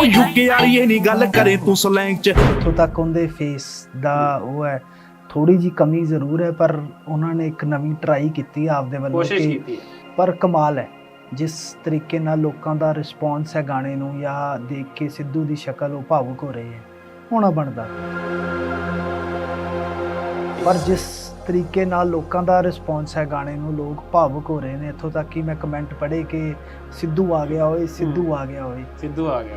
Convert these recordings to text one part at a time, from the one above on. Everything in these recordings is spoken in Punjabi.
ਉਹ ਯੂਕੇ ਵਾਲੀ ਇਹ ਨਹੀਂ ਗੱਲ ਕਰੇ ਤੂੰ ਸਲੈਂਗ ਚ। ਇੱਥੋਂ ਤੱਕ ਉਹਦੇ ਫੇਸ ਦਾ ਉਹ ਹੈ ਥੋੜੀ ਜੀ ਕਮੀ ਜ਼ਰੂਰ ਹੈ ਪਰ ਉਹਨਾਂ ਨੇ ਇੱਕ ਨਵੀਂ ਟਰਾਈ ਕੀਤੀ ਆਪਦੇ ਵੱਲੋਂ ਕੋਸ਼ਿਸ਼ ਕਿ- ਕੀਤੀ ਹੈ। ਪਰ ਕਮਾਲ ਹੈ। ਜਿਸ ਤਰੀਕੇ ਨਾਲ ਲੋਕਾਂ ਦਾ ਰਿਸਪੌਂਸ ਹੈ ਗਾਣੇ ਨੂੰ ਜਾਂ ਦੇਖ ਕੇ ਸਿੱਧੂ ਦੀ ਸ਼ਕਲ ਉਹ ਭਾਵੁਕ ਹੋ ਰਹੀ ਹੈ ਹੋਣਾ ਬਣਦਾ। ਪਰ ਜਿਸ ਤਰੀਕੇ ਨਾਲ ਲੋਕਾਂ ਦਾ ਰਿਸਪੌਂਸ ਹੈ ਗਾਣੇ ਨੂੰ ਲੋਕ ਭਾਵੁਕ ਹੋ ਰਹੇ ਨੇ। ਇੱਥੋਂ ਤੱਕ ਕਿ ਮੈਂ ਕਮੈਂਟ ਪੜ੍ਹੇ ਕਿ ਸਿੱਧੂ ਆ ਗਿਆ ਓਏ ਸਿੱਧੂ ਆ ਗਿਆ ਓਏ। ਸਿੱਧੂ ਆ ਗਿਆ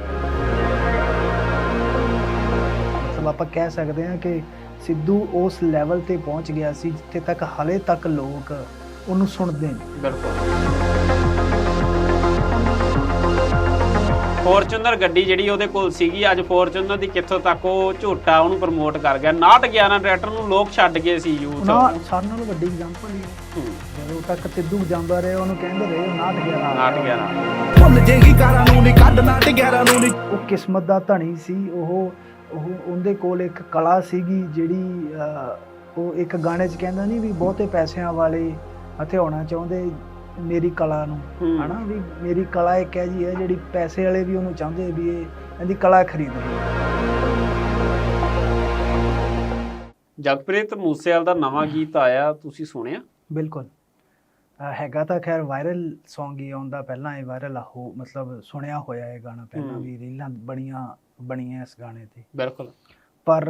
ਮਤਲਬ ਆਪਾਂ ਕਹਿ ਸਕਦੇ ਹਾਂ ਕਿ ਸਿੱਧੂ ਉਸ ਲੈਵਲ ਤੇ ਪਹੁੰਚ ਗਿਆ ਸੀ ਜਿੱਥੇ ਤੱਕ ਹਲੇ ਤੱਕ ਲੋਕ ਉਹਨੂੰ ਸੁਣਦੇ ਨੇ। ਬਿਲਕੁਲ। ਫੋਰਚੂਨਰ ਗੱਡੀ ਜਿਹੜੀ ਉਹਦੇ ਕੋਲ ਸੀਗੀ ਅੱਜ ਫੋਰਚੂਨਰ ਦੀ ਕਿੱਥੋਂ ਤੱਕ ਉਹ ਝੋਟਾ ਉਹਨੂੰ ਪ੍ਰਮੋਟ ਕਰ ਗਿਆ। 911 ਟਰੈਕਟਰ ਨੂੰ ਲੋਕ ਛੱਡ ਗਏ ਸੀ ਯੂਥ ਨਾ ਸਾਰਿਆਂ ਨਾਲੋਂ ਵੱਡੀ ਐਗਜ਼ਾਮਪਲ ਹੀ ਹੈ। ਜਦੋਂ ਤੱਕ ਸਿੱਧੂ ਜਾਂਦਾ ਰਿਹਾ ਉਹਨੂੰ ਕਹਿੰਦੇ ਰਹੇ ਉਹ ਨਾਟ ਗਿਆ 911 ਭੁੱਲ ਜੇਗੀ ਕਾਰਾਂ ਨੂੰ ਨਹੀਂ ਕੱਢਣਾ ਟਿਗਰਾਂ ਨੂੰ ਨਹੀਂ ਉਹ ਕਿਸਮਤ ਦਾ ਧਣੀ ਸੀ ਉਹ ਉਹ ਉਹਦੇ ਕੋਲ ਇੱਕ ਕਲਾ ਸੀਗੀ ਜਿਹੜੀ ਅਹ, ਉਹ ਇੱਕ ਗਾਣੇ 'ਚ ਕਹਿੰਦਾ ਨਹੀਂ ਵੀ ਬਹੁਤੇ ਪੈਸਿਆਂ ਵਾਲੇ ਹਥਿਆਉਣਾ ਚਾਹੁੰਦੇ। ਮੇਰੀ ਕਲਾ ਨੂੰ। ਹਨਾ? ਵੀ ਮੇਰੀ ਕਲਾ ਇੱਕ ਹੈ ਜੀ ਹੈ ਜਿਹੜੀ ਪੈਸੇ ਵਾਲੇ ਵੀ ਉਹਨੂੰ ਚਾਹੁੰਦੇ ਵੀ ਇਹ ਇਹਦੀ ਕਲਾ ਖਰੀਦ ਲਈ ਜਗਪ੍ਰੀਤ ਮੂਸੇਵਾਲ ਦਾ ਨਵਾਂ ਗੀਤ ਆਇਆ ਤੁਸੀਂ ਸੁਣਿਆ? ਬਿਲਕੁਲ। ਹੈਗਾ ਤਾਂ ਖੈਰ ਵਾਇਰਲ Song ਹੀ ਆਉਂਦਾ ਪਹਿਲਾਂ ਇਹ ਵਾਇਰਲ ਹੋ ਮਤਲਬ ਸੁਣਿਆ ਹੋਇਆ ਇਹ ਗਾਣਾ ਪਹਿਲਾਂ। ਵੀ ਰੀਲਾਂ ਬਣੀਆਂ ਬਣੀਆਂ ਇਸ ਗਾਣੇ ਤੇ। ਬਿਲਕੁਲ। ਪਰ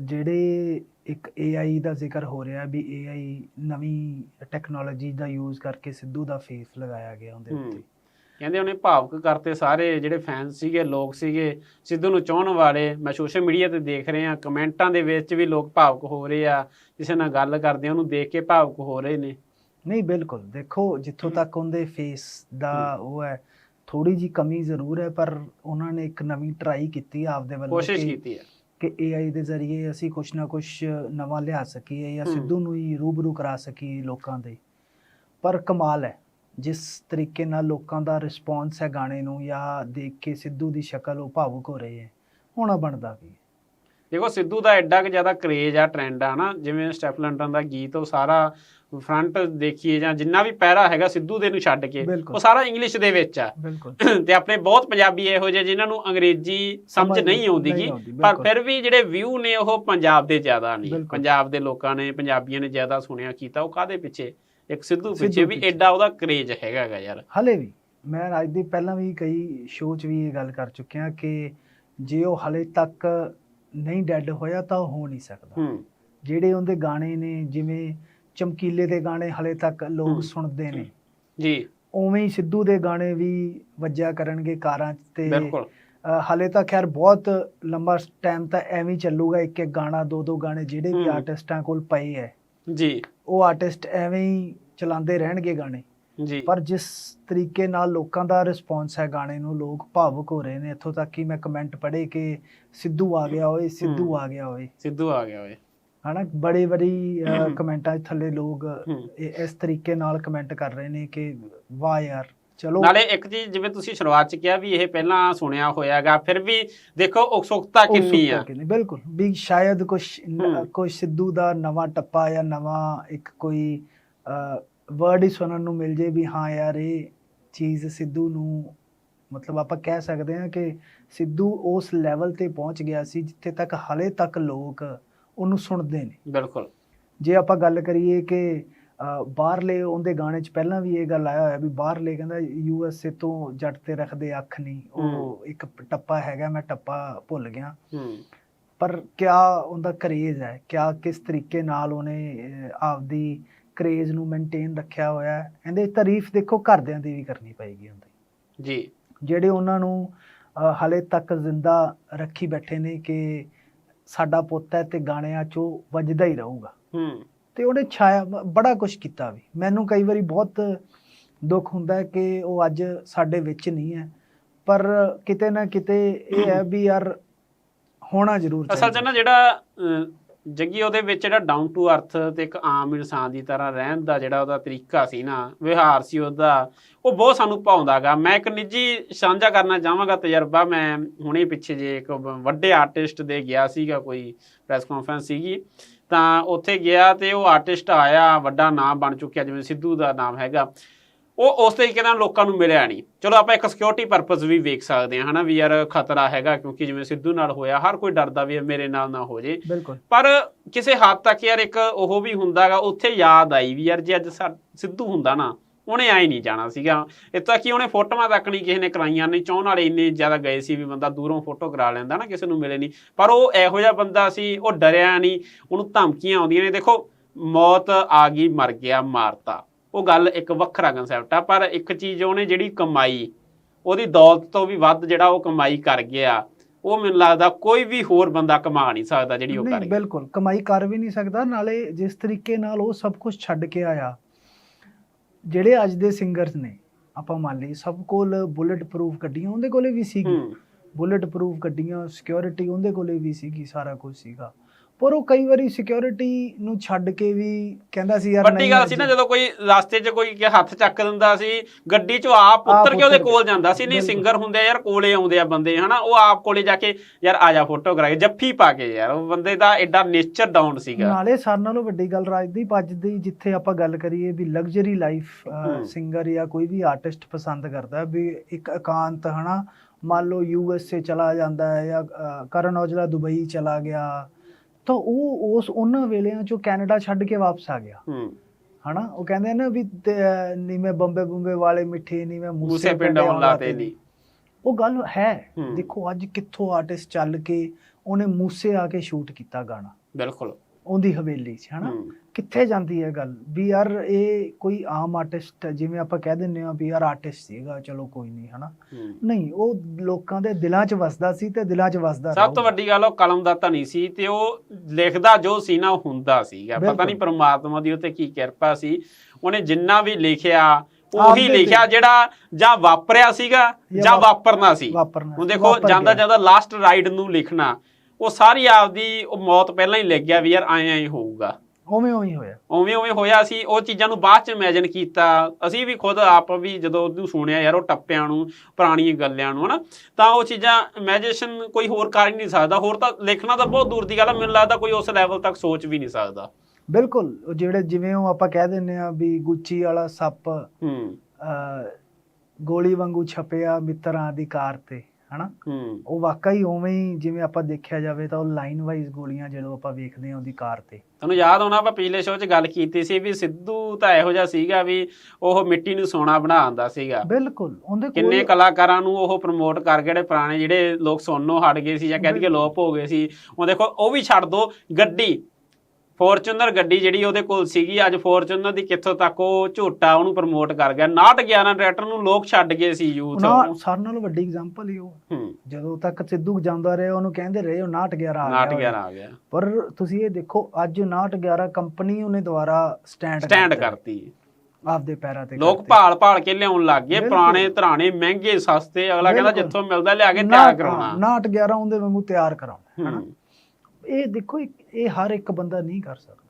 ਜਿਹੜੇ ਇੱਕ AI ਦਾ ਜ਼ਿਕਰ ਹੋ ਰਿਹਾ ਵੀ AI ਨਵੀਂ ਟੈਕਨੋਲੋਜੀ ਦਾ ਯੂਜ਼ ਕਰਕੇ ਸਿੱਧੂ ਦਾ ਫੇਸ ਲਗਾਇਆ ਗਿਆ ਉਹਦੇ। ਉੱਤੇ। ਕਹਿੰਦੇ ਉਹਨੇ ਭਾਵਕ ਕਰਤੇ ਸਾਰੇ ਜਿਹੜੇ ਫੈਨਸ ਸੀਗੇ ਲੋਕ ਸੀਗੇ ਸਿੱਧੂ ਨੂੰ ਚਾਹਣ ਵਾਲੇ ਮੈਂ ਸੋਸ਼ਲ ਮੀਡੀਆ ਤੇ ਦੇਖ ਰਿਹਾ ਕਮੈਂਟਾਂ ਦੇ ਵਿੱਚ ਵੀ ਲੋਕ ਭਾਵਕ ਹੋ ਰਹੇ ਆ ਕਿਸੇ ਨਾਲ ਗੱਲ ਕਰਦੇ ਆ ਉਹਨੂੰ ਦੇਖ ਕੇ ਭਾਵਕ ਹੋ ਰਹੇ ਨੇ। ਨਹੀਂ ਬਿਲਕੁਲ। ਦੇਖੋ ਜਿੱਥੋਂ। ਤੱਕ ਉਹਦੇ ਫੇਸ ਦਾ ਉਹ ਹੈ ਥੋੜੀ ਜੀ ਕਮੀ ਜ਼ਰੂਰ ਹੈ ਪਰ ਉਹਨਾਂ ਨੇ ਇੱਕ ਨਵੀਂ ਟਰਾਈ ਕੀਤੀ ਆਪਦੇ ਵੱਲੋਂ ਕੋਸ਼ਿਸ਼ ਕੀਤੀ ਹੈ। ਕਿ AI ਦੇ ਜ਼ਰੀਏ ਅਸੀਂ ਕੁਛ ਨਾ ਕੁਛ ਨਵਾਂ ਲਿਆ ਸਕੀਏ ਜਾਂ। ਸਿੱਧੂ ਨੂੰ ਹੀ ਰੂਬਰੂ ਕਰਾ ਸਕੀਏ ਲੋਕਾਂ ਦੇ ਪਰ ਕਮਾਲ ਹੈ ਜਿਸ ਤਰੀਕੇ ਨਾਲ ਲੋਕਾਂ ਦਾ ਰਿਸਪੌਂਸ ਹੈ ਗਾਣੇ ਨੂੰ ਜਾਂ ਦੇਖ ਕੇ ਸਿੱਧੂ ਦੀ ਸ਼ਕਲ ਉਹ ਭਾਵੁਕ ਹੋ ਰਹੀ ਹੈ ਹੋਣਾ ਬਣਦਾ ਵੀ। ਦੇਖੋ ਸਿੱਧੂ ਦਾ ਐਡਾ ਕਿ ਜ਼ਿਆਦਾ ਕਰੇਜ ਆ ਟ੍ਰੈਂਡ ਆ ਨਾ ਜਿਵੇਂ ਸਟੈਫ ਲੰਡਨ ਦਾ ਗੀਤ ਉਹ ਸਾਰਾ ਫਰੰਟ ਦੇਖੀਏ ਜਾਂ ਜਿੰਨਾ ਵੀ ਪੈਰਾ ਹੈਗਾ ਸਿੱਧੂ ਦੇ ਨੂੰ ਛੱਡ ਕੇ। ਉਹ ਸਾਰਾ ਇੰਗਲਿਸ਼ ਦੇ ਵਿੱਚ ਆ ਤੇ ਆਪਣੇ ਬਹੁਤ ਪੰਜਾਬੀ ਇਹੋ ਜਿਹੇ ਜਿਨ੍ਹਾਂ ਨੂੰ ਅੰਗਰੇਜ਼ੀ ਸਮਝ ਨਹੀਂ ਆਉਂਦੀ ਨਹੀਂ ਗੀ ਆਉਂਦੀ, ਪਰ। ਫਿਰ ਵੀ ਜਿਹੜੇ ਵਿਊ ਨੇ ਉਹ ਪੰਜਾਬ ਦੇ ਜ਼ਿਆਦਾ ਨਹੀਂ ਬਿਲਕੁਲ। ਪੰਜਾਬ ਦੇ ਲੋਕਾਂ ਨੇ ਪੰਜਾਬੀਆਂ ਨੇ ਜ਼ਿਆਦਾ ਸੁਣਿਆ ਕੀਤਾ ਉਹ ਕਾਦੇ ਪਿੱਛੇ ਇੱਕ ਸਿੱਧੂ ਪਿੱਛੇ ਵੀ। ਐਡਾ ਉਹਦਾ ਕਰੇਜ ਹੈਗਾ ਗਾ ਯਾਰ ਹਲੇ ਵੀ ਮੈਂ ਅੱਜ ਦੇ ਪਹਿਲਾਂ ਵੀ ਕਈ ਸ਼ੋਅ 'ਚ ਵੀ ਇਹ ਗੱਲ ਕਰ ਚੁੱਕਿਆ ਕਿ ਜੇ ਉਹ ਹਲੇ ਤੱਕ ਨਹੀਂ ਡੈੱਡ ਹੋਇਆ ਤਾਂ ਉਹ ਹੋ ਨਹੀਂ ਸਕਦਾ। ਹੂੰ। ਜਿਹੜੇ ਉਹਦੇ ਗਾਣੇ ਨੇ ਜਿਵੇਂ ਚਮਕੀਲੇ ਦੇ ਗਾਣੇ ਹਲੇ ਤੱਕ ਲੋਕ ਹੂੰ। ਸੁਣਦੇ ਨੇ। ਜੀ। ਉਵੇਂ ਹੀ ਸਿੱਧੂ ਦੇ ਗਾਣੇ ਵੀ ਵੱਜਿਆ ਕਰਨਗੇ ਕਾਰਾਂ 'ਚ ਤੇ। ਬਿਲਕੁਲ। ਹਲੇ ਤਾਂ ਖੈਰ ਬਹੁਤ ਲੰਬਾ ਟਾਈਮ ਤਾਂ ਐਵੇਂ ਹੀ ਚੱਲੂਗਾ ਇੱਕ ਇੱਕ ਗਾਣਾ ਦੋ ਦੋ ਗਾਣੇ ਜਿਹੜੇ ਵੀ ਹੂੰ। ਆਰਟਿਸਟਾਂ ਕੋਲ ਪਏ ਐ। ਜੀ। ਉਹ ਆਰਟਿਸਟ ਐਵੇਂ ਹੀ ਚਲਾਉਂਦੇ ਰਹਿਣਗੇ ਗਾਣੇ। ਜੀ। ਪਰ ਜਿਸ ਤਰੀਕੇ ਨਾਲ ਲੋਕਾਂ ਦਾ ਰਿਸਪੌਂਸ ਹੈ ਗਾਣੇ ਨੂੰ ਲੋਕ ਭਾਵੁਕ ਹੋ ਰਹੇ ਨੇ ਇੱਥੋਂ ਤੱਕ ਕਿ ਮੈਂ ਕਮੈਂਟ ਪੜ੍ਹੇ ਕਿ ਸਿੱਧੂ ਆ ਗਿਆ ਓਏ ਸਿੱਧੂ। ਆ ਗਿਆ ਓਏ। ਸਿੱਧੂ ਆ ਗਿਆ ਓਏ। ਹਨਾ ਬੜੇ ਬੜੀ। ਕਮੈਂਟਾਂ ਥੱਲੇ ਲੋਕ ਇਸ ਤਰੀਕੇ ਨਾਲ ਕਮੈਂਟ ਕਰ ਰਹੇ ਨੇ ਕਿ ਵਾਹ ਯਾਰ ਚਲੋ। ਨਾਲੇ ਇੱਕ ਚੀਜ਼ ਜਿਵੇਂ ਤੁਸੀਂ ਸ਼ੁਰੂਆਤ ਚ ਕਿਹਾ ਵੀ ਇਹ ਪਹਿਲਾਂ ਸੁਣਿਆ ਹੋਇਆਗਾ ਫਿਰ ਵੀ ਦੇਖੋ ਉਕਸੁਕਤਾ ਕਿੰਨੀ ਆ। ਬਿਲਕੁਲ। ਵੀ ਸ਼ਾਇਦ ਕੁਝ। ਕੋਈ ਸਿੱਧੂ ਦਾ ਨਵਾਂ ਟੱਪਾ ਜਾਂ ਨਵਾਂ ਇੱਕ ਕੋਈ ਵਰਡ ਹੀ ਸੁਣਨ ਨੂੰ ਮਿਲ ਜੇ ਵੀ ਹਾਂ ਯਾਰ ਇਹ ਚੀਜ਼ ਸਿੱਧੂ ਨੂੰ ਮਤਲਬ ਆਪਾਂ ਕਹਿ ਸਕਦੇ ਹਾਂ ਕਿ ਸਿੱਧੂ ਉਸ ਲੈਵਲ ਤੇ ਪਹੁੰਚ ਗਿਆ ਸੀ ਜਿੱਥੇ ਤੱਕ ਹਲੇ ਤੱਕ ਲੋਕ ਉਹਨੂੰ ਸੁਣਦੇ ਨੇ। ਬਿਲਕੁਲ। ਜੇ ਆਪਾਂ ਗੱਲ ਕਰੀਏ ਕਿ ਬਾਹਰਲੇ ਉਹਦੇ ਗਾਣੇ 'ਚ ਪਹਿਲਾਂ ਵੀ ਇਹ ਗੱਲ ਆਇਆ ਹੋਇਆ ਵੀ ਬਾਹਰਲੇ ਕਹਿੰਦਾ ਯੂ ਐਸ ਏ ਤੋਂ ਜੱਟ ਤੇ ਰੱਖਦੇ ਅੱਖ ਨਹੀਂ ਉਹ। ਇੱਕ ਟੱਪਾ ਹੈਗਾ ਮੈਂ ਟੱਪਾ ਭੁੱਲ ਗਿਆ। ਪਰ ਕਿਆ ਉਹਦਾ ਕਰੇਜ਼ ਹੈ ਕਿਆ ਕਿਸ ਤਰੀਕੇ ਨਾਲ ਉਹਨੇ ਆਪਦੀ ਕਰੇਜ਼ ਨੂੰ ਮੇਨਟੇਨ ਰੱਖਿਆ ਹੋਇਆ ਹੈ ਇਹਦੇ ਤਾਰੀਫ ਦੇਖੋ ਘਰਦਿਆਂ ਦੀ ਵੀ ਕਰਨੀ ਪਏਗੀ ਹੁੰਦੀ। ਜੀ। ਜਿਹੜੇ ਉਹਨਾਂ ਨੂੰ ਹਲੇ ਤੱਕ ਜ਼ਿੰਦਾ ਰੱਖੀ ਬੈਠੇ ਨੇ ਕਿ ਸਾਡਾ ਪੁੱਤ ਹੈ ਤੇ ਗਾਣਿਆਂ 'ਚੋਂ ਵੱਜਦਾ ਹੀ ਰਹੂਗਾ। ਹੂੰ। ਤੇ ਉਹਨੇ ਛਾਇਆ ਬੜਾ ਕੁਝ ਕੀਤਾ ਵੀ। ਮੈਨੂੰ ਕਈ ਵਾਰੀ ਬਹੁਤ ਦੁੱਖ ਹੁੰਦਾ ਹੈ ਕਿ ਉਹ ਅੱਜ ਸਾਡੇ ਵਿੱਚ ਨਹੀਂ ਹੈ। ਪਰ ਕਿਤੇ ਨਾ ਕਿਤੇ ਇਹ ਹੈ ਵੀ ਯਾਰ ਹੋਣਾ ਜ਼ਰੂਰ ਅਸਲ 'ਚ ਚਾਹੀਦਾ। ਨਾ ਜਿਹੜਾ ਜੱਗੀ, ਉਹਦੇ ਵਿੱਚ ਜਿਹੜਾ ਡਾਊਨ ਟੂ ਅਰਥ ਤੇ ਇੱਕ ਆਮ ਇਨਸਾਨ ਦੀ ਤਰ੍ਹਾਂ ਰਹਿਣ ਦਾ ਜਿਹੜਾ ਉਹਦਾ ਤਰੀਕਾ ਸੀ ਨਾ, ਵਿਹਾਰ ਸੀ ਉਹਦਾ, ਉਹ ਬਹੁਤ ਸਾਨੂੰ ਭਾਉਂਦਾਗਾ। ਮੈਂ ਇੱਕ ਨਿੱਜੀ ਸਾਂਝਾ ਕਰਨਾ ਚਾਹਾਂਗਾ ਤਜਰਬਾ, ਮੈਂ ਹੁਣੇ ਪਿੱਛੇ ਜੇ ਇੱਕ ਵੱਡੇ ਆਰਟਿਸਟ ਦੇ ਗਿਆ ਸੀਗਾ, ਕੋਈ ਪ੍ਰੈਸ ਕਾਨਫਰੰਸ ਸੀਗੀ, ਤਾਂ ਉੱਥੇ ਗਿਆ ਤੇ ਉਹ ਆਰਟਿਸਟ ਆਇਆ, ਵੱਡਾ ਨਾਮ ਬਣ ਚੁੱਕਿਆ, ਜਿਵੇਂ ਸਿੱਧੂ ਦਾ ਨਾਮ ਹੈਗਾ। ਉਹ ਉਸ ਤਰੀਕੇ ਨਾਲ ਲੋਕਾਂ ਨੂੰ ਮਿਲਿਆ ਨਹੀਂ। ਚਲੋ ਆਪਾਂ ਇੱਕ ਸਿਕਿਉਰਿਟੀ ਪਰਪਸ ਵੀ ਵੇਖ ਸਕਦੇ ਹਾਂ ਹਨਾ ਵੀ ਯਾਰ ਖਤਰਾ ਹੈਗਾ ਕਿਉਂਕਿ ਜਿਵੇਂ ਸਿੱਧੂ ਨਾਲ ਹੋਇਆ ਹਰ ਕੋਈ ਡਰਦਾ ਵੀ ਮੇਰੇ ਨਾਲ ਨਾ ਹੋ ਜੇ। ਪਰ ਕਿਸੇ ਹੱਦ ਤੱਕ ਯਾਰ ਇੱਕ ਉਹ ਵੀ ਹੁੰਦਾਗਾ ਉੱਥੇ ਯਾਦ ਆਈ ਵੀ ਯਾਰ ਜੇ ਅੱਜ ਸਿੱਧੂ ਹੁੰਦਾ ਨਾ ਉਹਨੇ ਆਈ ਨਹੀਂ ਜਾਣਾ ਸੀਗਾ। ਇਹ ਤਾਂ ਕਿ ਉਹਨੇ ਫੋਟੋਆਂ ਤੱਕ ਨਹੀਂ ਕਿਸੇ ਨੇ ਕਰਾਈਆਂ ਨਹੀਂ ਚਾਹਣ ਵਾਲੇ ਇੰਨੇ ਜ਼ਿਆਦਾ ਗਏ ਸੀ ਵੀ ਬੰਦਾ ਦੂਰੋਂ ਫੋਟੋ ਕਰਾ ਲੈਂਦਾ ਨਾ ਕਿਸੇ ਨੂੰ ਮਿਲੇ ਨਹੀਂ। ਪਰ ਉਹ ਇਹੋ ਜਿਹਾ ਬੰਦਾ ਸੀ ਉਹ ਡਰਿਆ ਨਹੀਂ ਉਹਨੂੰ ਧਮਕੀਆਂ ਆਉਂਦੀਆਂ ਨੇ। ਦੇਖੋ ਮੌਤ ਆ ਗਈ ਮਰ ਗਿਆ ਮਾਰਤਾ। ਉਹ ਗੱਲ ਇੱਕ ਵੱਖਰਾ ਕਨਸੈਪਟ ਆ ਪਰ ਇੱਕ ਚੀਜ਼ ਉਹਨੇ ਜਿਹੜੀ ਕਮਾਈ ਉਹਦੀ ਦੌਲਤ ਤੋਂ ਵੀ ਵੱਧ ਜਿਹੜਾ ਉਹ ਕਮਾਈ ਕਰ ਗਿਆ ਉਹ ਮੈਨੂੰ ਲੱਗਦਾ ਕੋਈ ਵੀ ਹੋਰ ਬੰਦਾ ਕਮਾ ਨਹੀਂ ਸਕਦਾ ਜਿਹੜੀ ਉਹ ਕਰ ਨਹੀਂ ਬਿਲਕੁਲ ਕਮਾਈ ਕਰ ਵੀ ਨਹੀਂ ਸਕਦਾ ਨਾਲੇ ਜਿਸ ਤਰੀਕੇ ਨਾਲ ਉਹ ਸਭ ਕੁਝ ਛੱਡ ਕੇ ਆਇਆ ਜਿਹੜੇ ਅੱਜ ਦੇ ਸਿੰਗਰਸ ਨੇ ਆਪਾਂ ਮੰਨ ਲਈ ਸਭ ਕੋਲ ਬੁਲਟ ਪ੍ਰੂਫ ਗੱਡੀਆਂ ਉਹਦੇ ਕੋਲੇ ਵੀ ਸੀਗੀ ਬੁਲਟ ਪ੍ਰੂਫ ਗੱਡੀਆਂ ਸਿਕਿਉਰਿਟੀ ਉਹਦੇ ਕੋਲੇ ਵੀ ਸੀਗੀ ਸਾਰਾ ਕੁਝ ਸੀਗਾ। ਪਰ ਉਹ ਕਈ ਵਾਰੀ ਸਿਕਿਉਰਿਟੀ ਨੂੰ ਛੱਡ ਕੇ ਵੀ ਕਹਿੰਦਾ ਸੀ ਯਾਰ ਵੱਡੀ ਗੱਲ ਸੀ ਨਾ ਜਦੋਂ ਕੋਈ ਰਸਤੇ 'ਚ ਕੋਈ ਕਿ ਹੱਥ ਚੱਕ ਦਿੰਦਾ ਸੀ ਗੱਡੀ 'ਚੋਂ ਆਪ ਉੱਤਰ ਕੇ ਉਹਦੇ ਕੋਲ। ਜਾਂਦਾ ਸੀ ਨਹੀਂ। ਸਿੰਗਰ ਹੁੰਦੇ ਆ ਯਾਰ ਕੋਲੇ ਆਉਂਦੇ ਆ ਬੰਦੇ ਹਨਾ ਉਹ ਆਪ ਕੋਲੇ ਜਾ ਕੇ ਯਾਰ ਆ ਜਾ ਫੋਟੋ ਕਰਾ ਕੇ ਜੱਫੀ ਪਾ ਕੇ ਯਾਰ ਉਹ ਬੰਦੇ ਦਾ ਐਡਾ ਨੇਚਰ ਡਾਊਨ ਸੀਗਾ ਨਾਲੇ ਸਾਰਿਆਂ ਨਾਲੋਂ ਵੱਡੀ ਗੱਲ ਰਾਜਦੀਪ ਅੱਜ ਦੀ ਜਿੱਥੇ ਆਪਾਂ ਗੱਲ ਕਰੀਏ ਵੀ ਲਗਜ਼ਰੀ ਲਾਈਫ। ਸਿੰਗਰ ਜਾਂ ਕੋਈ ਵੀ ਆਰਟਿਸਟ ਪਸੰਦ ਕਰਦਾ ਵੀ ਇੱਕ ਇਕਾਂਤ ਹਨਾ ਮੰਨ ਲਓ ਯੂ ਐਸ ਏ ਚਲਾ ਜਾਂਦਾ ਹੈ ਜਾਂ ਕਰਨ ਔਜਲਾ ਦੁਬਈ ਚਲਾ ਗਿਆ ਤਾਂ ਉਹ ਉਸ ਉਹਨਾਂ ਵੇਲਿਆਂ ਚੋਂ ਕੈਨੇਡਾ ਛੱਡ ਕੇ ਵਾਪਸ ਆ ਗਿਆ। ਹੂੰ। ਹਨਾ? ਉਹ ਕਹਿੰਦੇ ਨਾ ਵੀ ਤੇ, ਅ, ਨੀ ਮੈਂ ਬੰਬੇ ਬੰਬੇ ਵਾਲੇ ਮਿੱਠੇ ਨੀ ਮੈਂ ਮੂਸੇ ਪਿੰਡ ਆਉਣ ਲਾਤੇ ਨਹੀਂ ਉਹ ਗੱਲ ਹੈ। ਦੇਖੋ ਅੱਜ ਕਿੱਥੋਂ ਆਰਟਿਸਟ ਚੱਲ ਕੇ ਉਹਨੇ ਮੂਸੇ ਆ ਕੇ ਸ਼ੂਟ ਕੀਤਾ ਗਾਣਾ? ਬਿਲਕੁਲ। ਉਹਦੀ ਹਵੇਲੀ 'ਚ ਹਨਾ? ਕਿੱਥੇ ਜਾਂਦੀ ਹੈ ਗੱਲ? ਵੀ ਯਾਰ ਇਹ ਕੋਈ ਆਮ ਆਰਟਿਸਟ ਜਿਵੇਂ ਆਪਾਂ ਕਹਿ ਦਿੰਨੇ ਆ ਵੀ ਯਾਰ ਆਰਟਿਸਟ ਸੀਗਾ ਚਲੋ ਕੋਈ ਨਹੀਂ ਹਨਾ? ਨਹੀਂ ਉਹ ਲੋਕਾਂ ਦੇ ਦਿਲਾਂ 'ਚ ਵਸਦਾ ਸੀ ਤੇ ਦਿਲਾਂ 'ਚ ਵਸਦਾ ਸਭ ਤੋਂ। ਵੱਡੀ ਗੱਲ ਉਹ ਕਲਮ ਦਾ ਧਨੀ ਸੀ ਤੇ ਉਹ ਲਿਖਦਾ ਜੋ ਸੀ ਨਾ ਹੁੰਦਾ ਸੀਗਾ। ਪਤਾ। ਨਹੀਂ ਪ੍ਰਮਾਤਮਾ ਦੀ ਉਤੇ ਕੀ ਕਿਰਪਾ ਸੀ। ਉਹਨੇ ਜਿੰਨਾ ਵੀ ਲਿਖਿਆ ਉਹੀ ਲਿਖਿਆ ਜਿਹੜਾ ਜਾਂ ਵਾਪਰਿਆ ਸੀਗਾ ਜਾਂ ਜਾਂ ਵਾਪ- ਵਾਪਰਨਾ ਸੀ। ਹੁਣ ਦੇਖੋ ਜਾਂਦਾ। ਜਾਂਦਾ ਲਾਸਟ ਰਾਈਡ ਨੂੰ ਲਿਖਣਾ ਉਹ ਸਾਰੀ ਆਪਦੀ ਉਹ ਮੌਤ ਪਹਿਲਾਂ ਹੀ ਲਿਖ ਗਿਆ ਵੀ ਯਾਰ ਐਂ ਐਂ ਹੋਊਗਾ। ਉਵੇਂ ਉਵੇਂ ਹੀ ਹੋਇਆ। ਉਵੇਂ ਉਵੇਂ ਹੋਇਆ ਸੀ ਉਹ ਚੀਜ਼ਾਂ ਨੂੰ ਬਾਅਦ ਚ ਇਮੇਜਿਨ ਕੀਤਾ। ਅਸੀਂ ਵੀ ਖੁਦ ਆਪ ਵੀ ਜਦੋਂ ਉਹਨੂੰ ਸੁਣਿਆ ਯਾਰ ਉਹ ਟੱਪਿਆਂ ਨੂੰ ਪੁਰਾਣੀਆਂ ਗੱਲਾਂ ਨੂੰ ਹਨਾ? ਤਾਂ ਉਹ ਚੀਜ਼ਾਂ ਇਮੇਜਿਨੇਸ਼ਨ ਕੋਈ ਹੋਰ ਕਰ ਹੀ ਨਹੀਂ ਸਕਦਾ। ਹੋਰ ਤਾਂ ਲਿਖਣਾ ਤਾਂ ਬਹੁਤ ਦੂਰ ਦੀ ਗੱਲ ਆ ਮੈਨੂੰ ਲੱਗਦਾ ਕੋਈ ਉਸ ਲੈਵਲ ਤੱਕ ਸੋਚ ਵੀ ਨਹੀਂ ਸਕਦਾ। ਬਿਲਕੁਲ। ਉਹ ਜਿਹੜੇ ਜਿਵੇਂ ਉਹ ਆਪਾਂ ਕਹਿ ਦਿੰਨੇ ਆ ਵੀ ਗੁੱਚੀ ਵਾਲਾ ਸੱਪ ਹੂੰ। ਗੋਲੀ ਵਾਂਗੂ ਛਪਿਆ ਮਿੱਤਰਾਂ ਦੀ ਕਾਰ ਤੇ। ਹਨਾ? ਉਹ ਵਾਕਈ ਉਵੇਂ ਹੀ ਜਿਵੇਂ ਆਪਾਂ ਦੇਖਿਆ ਜਾਵੇ ਤਾਂ ਉਹ ਲਾਈਨ ਵਾਈਜ਼ ਗੋਲੀਆਂ ਜਦੋਂ ਆਪਾਂ ਵੇਖਦੇ ਹਾਂ ਉਹਦੀ ਕਾਰ ਤੇ। ਤੁਹਾਨੂੰ ਯਾਦ ਹੋਣਾ ਆਪਾਂ ਪਿਛਲੇ ਸ਼ੋਅ 'ਚ ਗੱਲ ਕੀਤੀ ਸੀ ਵੀ ਸਿੱਧੂ ਤਾਂ ਇਹੋ ਜਿਹਾ ਸੀਗਾ ਵੀ ਉਹ ਮਿੱਟੀ ਨੂੰ ਸੋਨਾ ਬਣਾ ਆਂਦਾ ਸੀਗਾ। ਬਿਲਕੁਲ ਉਹਦੇ ਕਿੰਨੇ ਕੋਲ ਕਲਾਕਾਰਾਂ ਨੂੰ ਉਹ ਪ੍ਰਮੋਟ ਕਰ ਗਏ ਜਿਹੜੇ ਪੁਰਾਣੇ ਜਿਹੜੇ ਲੋਕ ਸੁਣਨੋਂ ਹਟ ਗਏ ਸੀ ਜਾਂ ਕਹਿ ਦਈਏ ਲੋਪ ਹੋ ਗਏ ਸੀ। ਉਹ ਦੇਖੋ ਉਹ ਵੀ ਛੱਡ ਦੋ ਗੱਡੀ। ਫੋਰਚੂਨਰ ਗੱਡੀ ਜਿਹੜੀ ਉਹਦੇ ਕੋਲ ਸੀਗੀ ਅੱਜ ਫੋਰਚੂਨਰ ਦੀ ਕਿੱਥੋਂ ਤੱਕ ਉਹ ਝੋਟਾ ਉਹਨੂੰ ਪ੍ਰਮੋਟ ਕਰ ਗਿਆ। 69 11 ਟਰੈਕਟਰ ਨੂੰ ਲੋਕ ਛੱਡ ਗਏ ਸੀ ਯੂਥ ਉਹਨਾਂ ਸਾਰਿਆਂ ਨਾਲੋਂ ਵੱਡੀ ਐਗਜ਼ਾਮਪਲ ਹੀ ਉਹ। ਜਦੋਂ ਤੱਕ ਸਿੱਧੂ ਜਾਂਦਾ ਰਿਹਾ ਉਹਨੂੰ ਕਹਿੰਦੇ ਰਹੇ ਉਹ 69 11 ਆ 69 ਗਿਆ 11 ਆ ਗਿਆ। ਪਰ ਤੁਸੀਂ ਇਹ ਦੇਖੋ ਅੱਜ 69 11 ਕੰਪਨੀ ਉਹਨੇ ਦੁਬਾਰਾ ਸਟੈਂਡ ਸਟੈਂਡ ਕਰਤੀ। ਆਪਦੇ ਪੈਰਾਂ ਤੇ ਲੋਕ। ਭਾਲ ਭਾਲ ਕੇ ਲਿਆਉਣ ਲੱਗ ਗਏ। ਪੁਰਾਣੇ ਧਰਾਣੇ ਮਹਿੰਗੇ ਸਸਤੇ ਅਗਲਾ ਕਹਿੰਦਾ। ਜਿੱਥੋਂ ਮਿਲਦਾ ਲਿਆ ਕੇ ਨਾ- ਤਿਆਰ ਕਰਾਉਣਾ। 69 11 ਉਹਦੇ ਵਾਂਗੂ ਤਿਆਰ ਕਰਾਉਣਾ ਹਨਾ? ਇਹ ਦੇਖੋ ਇਹ ਹਰ ਇੱਕ ਬੰਦਾ ਨਹੀਂ ਕਰ ਸਕਦਾ।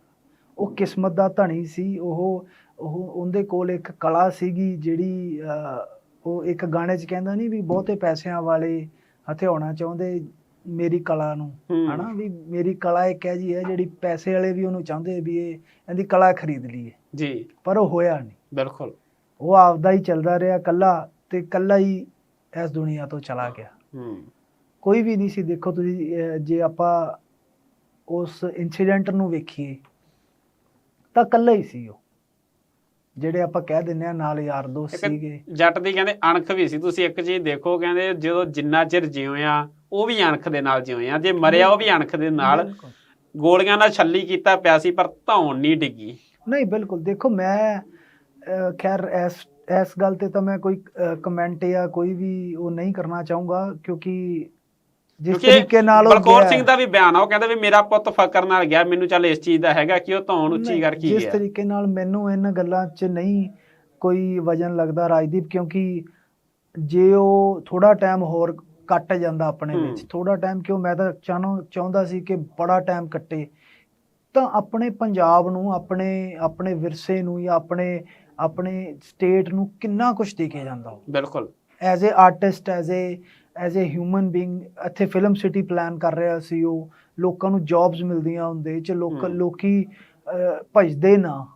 ਉਹ ਕਿਸਮਤ ਦਾ ਧਣੀ ਸੀ ਉਹ ਉਹ ਉਹਦੇ ਕੋਲ ਇੱਕ ਕਲਾ ਸੀਗੀ ਜਿਹੜੀ ਉਹ ਇੱਕ ਗਾਣੇ 'ਚ ਕਹਿੰਦਾ ਨਹੀਂ ਵੀ ਬਹੁਤੇ ਪੈਸਿਆਂ ਵਾਲੇ ਹਥਿਆਉਣਾ ਚਾਹੁੰਦੇ ਮੇਰੀ ਕਲਾ ਨੂੰ। ਹਨਾ ਵੀ ਮੇਰੀ ਕਲਾ ਇੱਕ ਹੈ ਜੀ ਹੈ ਜਿਹੜੀ ਪੈਸੇ ਵਾਲੇ ਵੀ ਉਹਨੂੰ ਚਾਹੁੰਦੇ ਵੀ ਇਹ ਇਹਦੀ ਕਲਾ ਖਰੀਦ ਲਈਏ। ਜੀ। ਪਰ ਉਹ ਹੋਇਆ ਨਹੀਂ ਬਿਲਕੁਲ। ਉਹ ਆਪਦਾ ਹੀ ਚੱਲਦਾ ਰਿਹਾ ਕੱਲਾ ਤੇ ਕੱਲਾ ਹੀ ਇਸ ਦੁਨੀਆ ਤੋਂ ਚਲਾ ਗਿਆ। ਹੂੰ। ਕੋਈ ਵੀ ਨਹੀਂ ਸੀ। ਦੇਖੋ ਤੁਸੀਂ ਜੇ ਆਪਾਂ ਉਸ ਇਨਸੀਡੈਂਟ ਨੂੰ ਵੇਖੀਏ ਤਾਂ ਇਕੱਲਾ ਹੀ ਸੀ ਉਹ। ਜਿਹੜੇ ਆਪਾਂ ਕਹਿ ਦਿੰਨੇ ਆ ਨਾਲ ਯਾਰ ਦੋਸਤ ਸੀਗੇ। ਜੱਟ ਦੀ ਕਹਿੰਦੇ ਅਣਖ ਵੀ ਸੀ। ਤੁਸੀਂ ਇੱਕ ਚੀਜ਼ ਦੇਖੋ ਕਹਿੰਦੇ ਜਦੋਂ ਜਿੰਨਾ ਚਿਰ ਜਿਉਇਆ ਉਹ ਵੀ ਅਣਖ ਦੇ ਨਾਲ ਜਿਉਇਆ ਜੇ ਮਰਿਆ ਉਹ ਵੀ ਅਣਖ ਦੇ ਨਾਲ। ਗੋਲੀਆਂ ਨਾਲ ਛੱਲੀ ਕੀਤਾ ਪਿਆ ਸੀ ਪਰ ਧੌਣ ਨਹੀਂ ਡਿੱਗੀ। ਨਹੀਂ ਬਿਲਕੁਲ। ਦੇਖੋ ਮੈਂ ਖੈਰ ਇਸ ਇਸ ਗੱਲ ਤੇ ਤਾਂ ਮੈਂ ਕੋਈ ਕਮੈਂਟ ਜਾਂ ਕੋਈ ਵੀ ਉਹ ਨਹੀਂ ਕਰਨਾ ਚਾਹੂੰਗਾ ਕਿਉਂਕਿ ਜਿਸ ਤਰੀਕੇ ਨਾਲ ਉਹ ਬਲਕੌਰ ਸਿੰਘ ਦਾ ਵੀ ਬਿਆਨ ਆ ਉਹ ਕਹਿੰਦਾ ਵੀ ਮੇਰਾ ਪੁੱਤ ਫਕਰ ਨਾਲ ਗਿਆ ਮੈਨੂੰ ਚੱਲ ਇਸ ਚੀਜ਼ ਦਾ ਹੈਗਾ ਕਿ ਉਹ ਧੌਣ ਉੱਚੀ ਕਰਕੇ ਜਿਸ ਗਿਆ। ਤਰੀਕੇ ਨਾਲ ਮੈਨੂੰ ਇਹਨਾਂ ਗੱਲਾਂ 'ਚ ਨਹੀਂ ਕੋਈ ਵਜਨ ਲੱਗਦਾ ਰਾਜਦੀਪ ਕਿਉਂਕਿ ਜੇ ਉਹ ਥੋੜਾ ਟਾਈਮ ਹੋਰ ਕੱਟ ਜਾਂਦਾ ਆਪਣੇ। ਵਿੱਚ ਥੋੜਾ ਟਾਈਮ ਕਿਉਂ ਮੈਂ ਤਾਂ ਚਾਹਨੋ ਚਾਹੁੰਦਾ ਸੀ ਕਿ ਬੜਾ ਟਾਈਮ ਕੱਟੇ। ਤਾਂ ਆਪਣੇ ਪੰਜਾਬ ਨੂੰ ਆਪਣੇ ਆਪਣੇ ਵਿਰਸੇ ਨੂੰ ਜਾਂ ਆਪਣੇ ਆਪਣੇ ਸਟੇਟ ਨੂੰ ਕਿੰਨਾ ਕੁਝ ਦੇ ਕੇ ਜਾਂਦਾ ਬਿਲਕੁਲ। As a artist as a as a human being ਇੱਥੇ ਫਿਲਮ ਸਿਟੀ ਪਲਾਨ ਕਰ ਰਿਹਾ ਸੀ ਉਹ ਲੋਕਾਂ ਨੂੰ ਜੌਬਸ ਮਿਲਦੀਆਂ ਹੁੰਦੇ ਚ ਲੋਕ। ਲੋਕੀ ਭਜਦੇ ਨਾ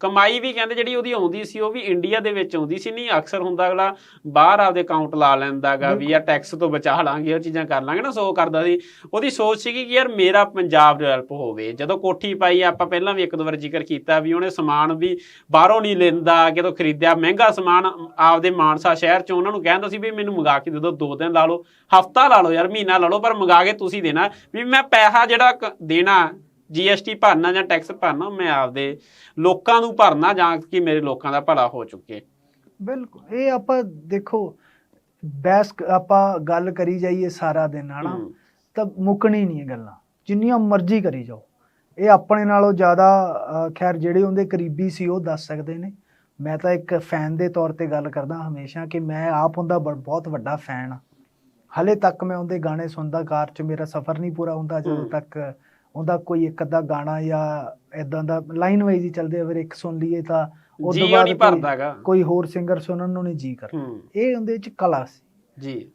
ਕਮਾਈ ਵੀ ਕਹਿੰਦੇ ਜਿਹੜੀ ਉਹਦੀ ਆਉਂਦੀ ਸੀ, ਉਹ ਵੀ ਇੰਡੀਆ ਦੇ ਵਿੱਚ ਆਉਂਦੀ ਸੀ, ਨਹੀਂ ਅਕਸਰ ਹੁੰਦਾ ਅਗਲਾ ਬਾਹਰ ਆਪਦੇ ਅਕਾਊਂਟ ਲਾ ਲੈਂਦਾਗਾ ਵੀ ਯਾਰ ਟੈਕਸ ਤੋਂ ਬਚਾ ਲਾਂਗੇ, ਉਹ ਚੀਜ਼ਾਂ ਕਰ ਲਾਂਗੇ ਨਾ, ਸੋ ਕਰਦਾ ਸੀ। ਉਹਦੀ ਸੋਚ ਸੀਗੀ ਕਿ ਯਾਰ ਮੇਰਾ ਪੰਜਾਬ ਡਿਵੈਲਪ ਹੋਵੇ। ਜਦੋਂ ਕੋਠੀ ਪਾਈ, ਆਪਾਂ ਪਹਿਲਾਂ ਵੀ ਇੱਕ ਦੋ ਵਾਰ ਜ਼ਿਕਰ ਕੀਤਾ ਵੀ ਉਹਨੇ ਸਮਾਨ ਵੀ ਬਾਹਰੋਂ ਨਹੀਂ ਲੈਂਦਾ, ਕਿਤੋਂ ਖਰੀਦਿਆ, ਮਹਿੰਗਾ ਸਮਾਨ ਆਪਦੇ ਮਾਨਸਾ ਸ਼ਹਿਰ ਚੋਂ ਉਹਨਾਂ ਨੂੰ ਕਹਿੰਦਾ ਸੀ ਵੀ ਮੈਨੂੰ ਮੰਗਾ ਕੇ ਦੇ ਦਿਓ, ਦੋ ਦਿਨ ਲਾ ਲਓ, ਹਫਤਾ ਲਾ ਲਓ ਯਾਰ, ਮਹੀਨਾ ਲਾ ਲਓ, ਪਰ ਮੰਗਾ ਕੇ ਤੁਸੀਂ ਦੇਣਾ। ਵੀ ਮੈਂ ਪੈਸਾ ਜਿਹੜਾ ਦੇਣਾ ਜੀਐਸਟੀ ਭਰਨਾ ਜਾਂ ਟੈਕਸ ਭਰਨਾ ਮੈਂ ਆਪਦੇ ਲੋਕਾਂ ਨੂੰ ਭਰਨਾ ਜਾਂ ਕਿ ਮੇਰੇ ਲੋਕਾਂ ਦਾ ਭਲਾ ਹੋ ਚੁੱਕੇ। ਬਿਲਕੁਲ ਇਹ ਆਪਾਂ ਦੇਖੋ ਬੈਸ ਆਪਾਂ ਗੱਲ ਕਰੀ ਜਾਈਏ ਸਾਰਾ ਦਿਨ ਹਨਾ। ਤਾਂ ਮੁੱਕਣੀ ਨਹੀਂ ਇਹ ਗੱਲਾਂ। ਜਿੰਨੀਆਂ ਮਰਜ਼ੀ ਕਰੀ ਜਾਓ। ਇਹ ਆਪਣੇ ਨਾਲੋਂ ਜ਼ਿਆਦਾ ਖੈਰ ਜਿਹੜੇ ਉਹਦੇ ਕਰੀਬੀ ਸੀ ਉਹ ਦੱਸ ਸਕਦੇ ਨੇ। ਮੈਂ ਤਾਂ ਇੱਕ ਫੈਨ ਦੇ ਤੌਰ ਤੇ ਗੱਲ ਕਰਦਾ ਹਮੇਸ਼ਾ ਕਿ ਮੈਂ ਆਪ ਉਹਦਾ ਬ- ਬਹੁਤ ਵੱਡਾ ਫੈਨ ਆ ਹਲੇ ਤੱਕ ਮੈਂ ਉਹਦੇ ਗਾਣੇ ਸੁਣਦਾ ਕਾਰ 'ਚ ਮੇਰਾ ਸਫ਼ਰ ਨਹੀਂ ਪੂਰਾ ਹੁੰਦਾ ਜਦੋਂ। ਤੱਕ ਉਹਦਾ ਕੋਈ ਇੱਕ ਅੱਧਾ ਗਾਣਾ ਜਾਂ ਇਦਾਂ ਦਾ ਲਾਈਨ ਵਾਈਜ਼ ਹੀ ਚੱਲਦੇ ਆ ਫਿਰ ਇੱਕ ਸੁਣ ਲਈਏ ਤਾਂ ਉਹ ਤੋਂ ਬਾਅਦ ਕੋਈ- ਭਰਦਾਗਾ ਕੋਈ ਹੋਰ ਸਿੰਗਰ ਸੁਣਨ ਨੂੰ ਨਹੀਂ ਜੀ ਕਰ ਹੂੰ। ਇਹ ਉਹਦੇ ਵਿੱਚ ਕਲਾ ਸੀ। ਜੀ।